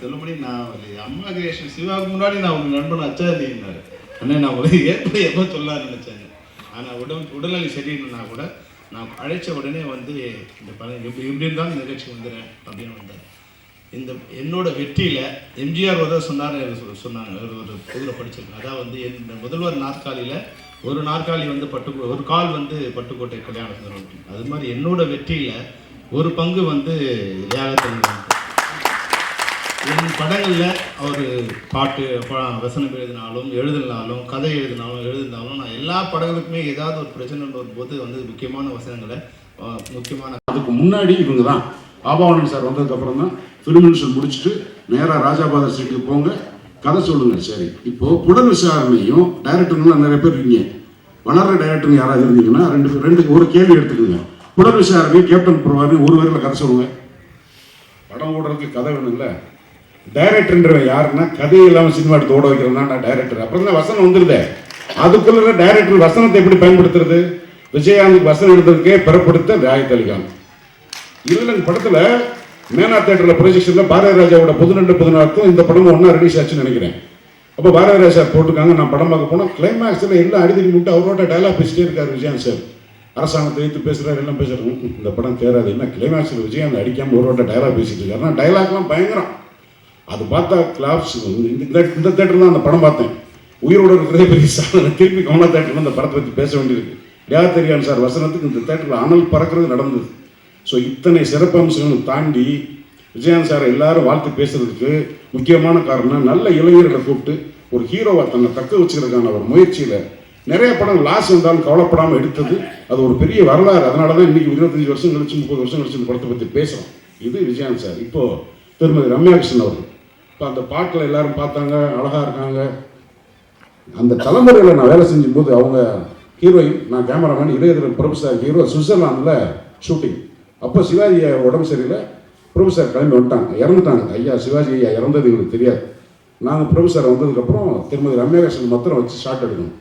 செல்லுமணி நான் ஒரு அம்மா கிரியேஷன் சிவாவுக்கு முன்னாடி நான் உங்கள் நண்பன் அச்சாதினாரு அண்ணன் நான் உங்களை ஏற்ப எப்போ சொல்ல நினச்சேன். ஆனால் உடல் உடல்நிலை சரியில்லைன்னா கூட நான் அழைச்ச உடனே வந்து இந்த படம் எப்படி எப்படி இருந்தாலும் இந்த நிகழ்ச்சி வந்துடுறேன் அப்படின்னு வந்தார் இந்த என்னோட வெற்றியில் எம்ஜிஆர் உதவ சொன்னார் சொன்னாங்க. ஒரு ஒரு பொதுவில் படிச்சிருக்கேன் அதான் வந்து இந்த முதல்வர் நாற்காலியில் ஒரு நாற்காலி வந்து பட்டு ஒரு கால் வந்து பட்டுக்கோட்டை கல்யாணம் அது மாதிரி என்னோட வெற்றியில் ஒரு பங்கு வந்து தியாகத்தில் என் படங்களில் அவர் பாட்டு வசனம் எழுதினாலும் எழுதினாலும் கதை எழுதினாலும் எழுதினாலும் நான் எல்லா படங்களுக்குமே ஏதாவது ஒரு பிரச்சனை வரும்போது வந்து முக்கியமான வசனங்களை முக்கியமான அதுக்கு முன்னாடி இவங்க தான் ஆபாவனன் சார் வந்ததுக்கப்புறம் தான் ஃபிலிம் முடிச்சுட்டு நேராக ராஜாபாதர் ஸ்ட்ரீட்டுக்கு போங்க. கதை சொல்லுங்க சரி. இப்போ புலன் விசாரணையும் டைரக்டருங்களாம் நிறைய பேர் இருக்கீங்க. வளர்ற டைரக்டர் யாராவது இருந்தீங்கன்னா ரெண்டு பேர் ரெண்டு ஒரு கேள்வி எடுத்துக்கோங்க. புலன் விசாரணை கேப்டன் பிரபாரி ஒரு வரையில் கதை சொல்லுங்க. படம் ஓடுறதுக்கு கதை வேணும்ல. டைரக்டர்ன்றவன் யாருன்னா கதை இல்லாமல் சினிமா எடுத்து ஓட வைக்கிறவன் நான் டைரக்டர் அப்புறம் தான் வசனம் வந்துருதே. அதுக்குள்ள டைரக்டர் வசனத்தை எப்படி பயன்படுத்துறது? விஜயகாந்த் வசனம் எடுத்ததுக்கே பிறப்படுத்த ராய் அலிகாந்த் படத்தில் மேனா தேட்டரில் ப்ரொஜெக்ஷனில் பாரதி ராஜாவோட பதினெண்டு பதினாறுக்கும் இந்த படம் ஒன்றா ரிலீஸ் ஆச்சுன்னு நினைக்கிறேன். அப்போ பாரதி ராஜா போட்டிருக்காங்க நான் படம் பார்க்க போனால் கிளைமேக்ஸில் எல்லாம் அடிதடி விட்டு அவரோட டைலாக் பேசிட்டே இருக்கார் விஜயகாந்த் சார் அரசாங்கத்தை எடுத்து பேசுகிறார் எல்லாம் பேசுகிறாங்க இந்த படம் தேராது. என்ன கிளைமேக்ஸில் விஜயகாந்த் அடிக்காமல் ஒருவோட டைலாக் பேசிட்டு இருக்காருன்னா டைலாக்லாம் பயங்கரம். அது பார்த்தா கிளாப்ஸ் இந்த இந்த தேட்டர் தான் அந்த படம் பார்த்தேன். உயிரோட இருக்கிறதே பெரிய சாதனை. திருப்பி கமலா தேட்டரில் அந்த படத்தை பற்றி பேச வேண்டியிருக்கு. யா தெரியான் சார் வசனத்துக்கு இந்த தேட்டரில் அனல் பறக்கிறது நடந்தது. ஸோ இத்தனை சிறப்பம்சங்களும் தாண்டி விஜயகாந்த் சார் எல்லாரும் வாழ்த்து பேசுறதுக்கு முக்கியமான காரணம் நல்ல இளைஞர்களை கூப்பிட்டு ஒரு ஹீரோவை தன்னை தக்க வச்சுக்கிறதுக்கான ஒரு முயற்சியில் நிறைய படம் லாஸ் வந்தாலும் கவலைப்படாமல் எடுத்தது. அது ஒரு பெரிய வரலாறு. அதனால தான் இன்னைக்கு இருபத்தஞ்சி வருஷம் கழிச்சு முப்பது வருஷம் கழிச்சு இந்த படத்தை பற்றி பேசுகிறோம் இது விஜயகாந்த் சார். இப்போது திருமதி ரம்யா கிருஷ்ணன் அவர்கள். இப்போ அந்த பாட்டில் எல்லாரும் பார்த்தாங்க அழகாக இருக்காங்க. அந்த தலைமுறையில் நான் வேலை செஞ்சும்போது அவங்க ஹீரோயின் நான் கேமராமேன் இளையதரன் ப்ரொஃபஸர் ஹீரோ சுவிட்சர்லாந்தில் ஷூட்டிங் அப்போ சிவாஜி உடம்பு சரியில்லை. ப்ரொஃபஸர் கிளம்பி வந்துட்டாங்க. இறந்துட்டாங்க. ஐயா சிவாஜி ஐயா இறந்தது எங்களுக்கு தெரியாது. நாங்கள் ப்ரொஃபஸர் வந்ததுக்கப்புறம் திருமதி ரம்யாகிருஷ்ணன் மாத்திரம் வச்சு ஷார்ட் எடுக்கணும்.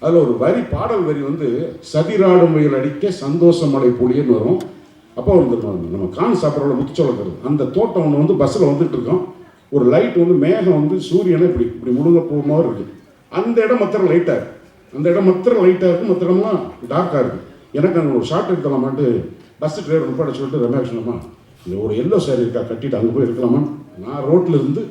அதில் ஒரு வரி பாடல் வரி வந்து சதிராடும் முயல் அடிக்க சந்தோஷமலை பொழியன்னு வரும். அப்போ வந்து நம்ம- கான் சாப்பிட்றோட முத்துச்சோளம் அந்த தோட்டம் ஒன்று வந்து பஸ்ஸில் வந்துட்டு இருக்கோம். ஒரு லைட் வந்து மேகம் வந்து சூரியனை இப்படி இப்படி முழுங்க போகிற மாதிரி இருக்குது அந்த இடம் மற்ற லைட்டாக இருக்கும் அந்த இடம் மற்ற லைட்டாக இருக்கும் மற்ற இடம்லாம் டார்க்காக இருக்குது எனக்கு அங்கே ஒரு ஷார்ட் எடுக்கலாமான்ட்டு பஸ் டிரைவர் நிப்பாட சொல்லிட்டு ரமேஷ் சொன்னமா இந்த ஒரு எல்லோ சாரி இருக்கா கட்டிட்டு அங்கே போய் இருக்கலாமா நான் ரோட்டில் இருந்து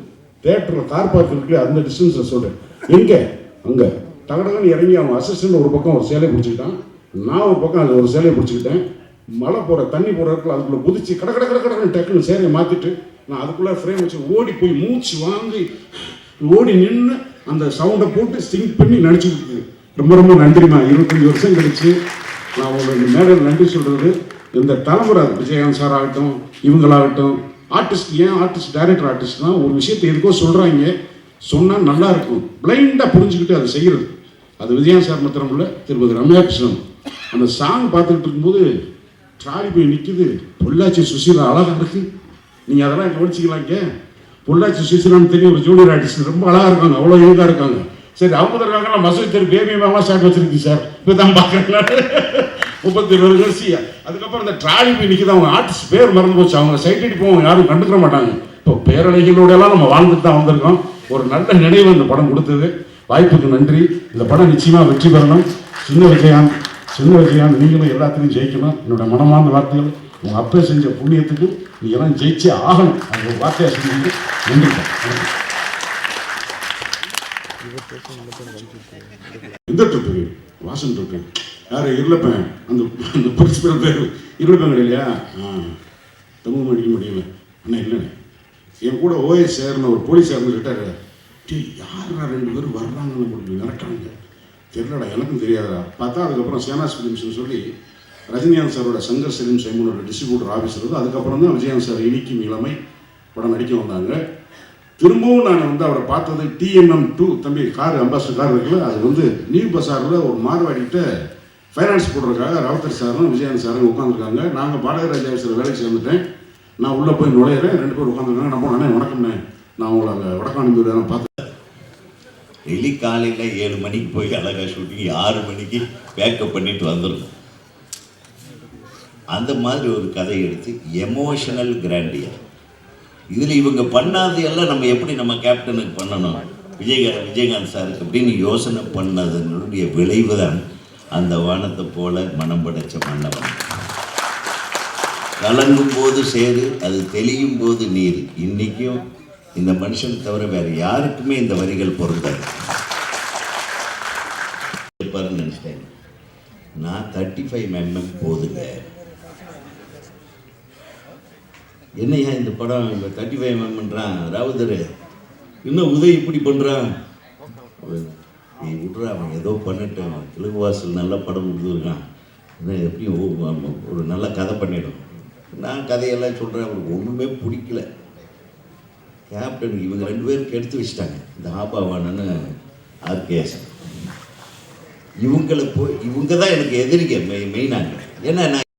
தேட்டரில் கார் பார்க் இருக்குல்ல அந்த டிஸ்டன்ஸில் சொல்கிறேன் எங்கே? அங்கே. டகடகன்னு இறங்கி அவன் அசிஸ்டன்ட் ஒரு பக்கம் ஒரு சேலையை பிடிச்சிக்கிட்டான். நான் ஒரு பக்கம் அது ஒரு சேலையை பிடிச்சிக்கிட்டேன். மழை போகிற தண்ணி போகிற இடத்துல அதுக்குள்ளே குதிச்சு கட கட கட கடன்னு டக்குன்னு சேலையை மாற்றிட்டு நான் அதுக்குள்ளே ஃப்ரேம் வச்சு ஓடி போய் மூச்சு வாங்கி ஓடி நின்று அந்த சவுண்டை போட்டு சிங் பண்ணி நடிச்சு கொடுத்தது. ரொம்ப ரொம்ப நன்றிம்மா. இருபத்தஞ்சி வருஷம் கழிச்சு நான் உங்களுக்கு மேடையில் நன்றி சொல்கிறது இந்த தலைமுறை விஜயகாந்த் சார் ஆகட்டும் இவங்களாகட்டும் ஆர்டிஸ்ட் ஏன் ஆர்டிஸ்ட் டைரக்டர் ஆர்டிஸ்ட்னா ஒரு விஷயத்தை எதுக்கோ சொல்கிறாங்க சொன்னால் நல்லா இருக்கும். பிளைண்டாக புரிஞ்சுக்கிட்டு அதை செய்கிறது அது விஜயகாந்த் சார் மாத்திரம் இல்லை திருப்பதி ரம்யா கிருஷ்ணன் அந்த சாங் பார்த்துக்கிட்டு இருக்கும்போது ட்ராலி போய் நிற்குது பொள்ளாச்சி சுசீலா அழகாக இருக்குது நீங்கள் அதெல்லாம் கவனிச்சிக்கலாம் இங்கே பொள்ளாச்சி சுசீலான்னு தெரியும் ஒரு ஜூனியர் ஆர்டிஸ்ட் ரொம்ப அழகாக இருக்காங்க அவ்வளோ யூதாக இருக்காங்க. சரி அவங்க இருக்காங்கன்னா இருக்காங்க மசூதி தெரு பேபி மேலாம் ஷாட் வச்சிருக்கீங்க சார். இப்போ தான் பார்க்குறேன் முப்பத்தி இருபது வருஷம் அதுக்கப்புறம் இந்த ட்ராலி போய் நிற்கிது அவங்க ஆர்டிஸ்ட் பேர் மறந்து போச்சு. அவங்க சைட்டடி போவாங்க யாரும் கண்டுக்கிற மாட்டாங்க. இப்போ பேரலைகளோட எல்லாம் நம்ம வாழ்ந்துட்டு தான் வந்திருக்கோம். ஒரு நல்ல நினைவு இந்த படம் கொடுத்தது. வாய்ப்புக்கு நன்றி. இந்த படம் நிச்சயமாக வெற்றி பெறணும். சின்ன விஜயான் சின்ன விஜயான் நீங்களும் எல்லாத்துலையும் ஜெயிக்கணும். என்னோட மனமார்ந்த வார்த்தைகள். உங்கள் அப்பா செஞ்ச புண்ணியத்துக்கு நீங்க எல்லாம் ஜெயிச்சே ஆகணும். அந்த ஒரு வார்த்தையை செஞ்சு நன்றி. வணக்கம். இந்த ட்ரிப்பு வாசன் ட்ரிப்பு யார்? இருளப்பேன். அந்த அந்த பிரின்சிபல் பேர். இருளப்பேன் இல்லையா? தமிழ் மடிக்க முடியல. அண்ணா இல்லைண்ணே என் கூட ஓஎஸ் சேர்னு ஒரு போலீஸ் இருந்துக்கிட்டாரு டேய் யாரா ரெண்டு பேரும் வர்றாங்கன்னு முடியும் நடக்கிறாங்க தெரியலடா எனக்கும் தெரியாதா பார்த்தா அதுக்கப்புறம் சேனாஸ் ஃபிலிம்ஸ்னு சொல்லி ரஜினிகாந்த் சாரோட சங்கர் சலீம் சைமனோட டிஸ்ட்ரிபியூட்டர் ஆஃபீஸர் வந்து அதுக்கப்புறம் தான் விஜயகாந்த் சார் இனிக்கும் இளமை படம் நடிக்க வந்தாங்க. திரும்பவும் நான் வந்து அவரை பார்த்தது டிஎம்எம் டூ தம்பி கார் அம்பாசிடர் கார் இருக்குல்ல அது வந்து நியூ பசாரில் ஒரு மார்வாடிக்கிட்ட ஃபைனான்ஸ் போடுறதுக்காக ராவுத்தர் சாரும் விஜயகாந்த் சாரும் உட்காந்துருக்காங்க நாங்கள் பாடகராஜ் சார் வேலைக்கு சேர்ந்துட்டேன். நான் உள்ளே போய் நுழையிறேன். ரெண்டு பேரும் உட்காந்துருக்காங்க நம்ம அண்ணே வணக்கம்ண்ணே. நான் உங்களை அங்கே வடக்காணி நான் பார்த்து டெய்லி காலையில் ஏழு மணிக்கு போய் அழகாக ஷூட்டிங் ஆறு மணிக்கு பேக்கப் பண்ணிட்டு வந்துடணும். அந்த மாதிரி ஒரு கதை எடுத்து எமோஷனல் கிராண்டியர் இதில் இவங்க பண்ணாது எல்லாம் நம்ம எப்படி நம்ம கேப்டனுக்கு பண்ணணும்? விஜயகா விஜயகாந்த் சாருக்கு அப்படின்னு யோசனை பண்ணதனுடைய விளைவு தான் அந்த வானத்தை போல மனம் படைச்ச மன்னவன். கலங்கும் போது சேரு அது தெளியும் போது நீர். இன்னைக்கும் இந்த மனுஷன் தவிர வேறு யாருக்குமே இந்த வரிகள் பொருந்தாது. இருப்பாருன்னு நினைச்சிட்டேன். நான் தேர்ட்டி ஃபைவ் எம்எம் போதுங்க. என்னையா இந்த படம் தேர்ட்டி ஃபைவ் பண்ணுறான் ராவுதர் இன்னும் உதவி இப்படி பண்ணுறான் நீ விட்ற அவன் ஏதோ பண்ணிட்டான் தெலுங்கு வாசல் நல்ல படம் கொடுத்துருக்கான். எப்படியும் ஒரு நல்ல கதை பண்ணிடும். நான் கதையெல்லாம் சொல்கிறேன் அவனுக்கு ஒன்றுமே பிடிக்கல. கேப்டன் இவங்க ரெண்டு பேருக்கு எடுத்து வச்சிட்டாங்க. இந்த ஆபாவானன்னு ஆர்கேஎஸ். இவங்களை போய் இவங்க தான் எனக்கு எதிரிக்க மெய் மெயினாங்க ஏன்னா நான்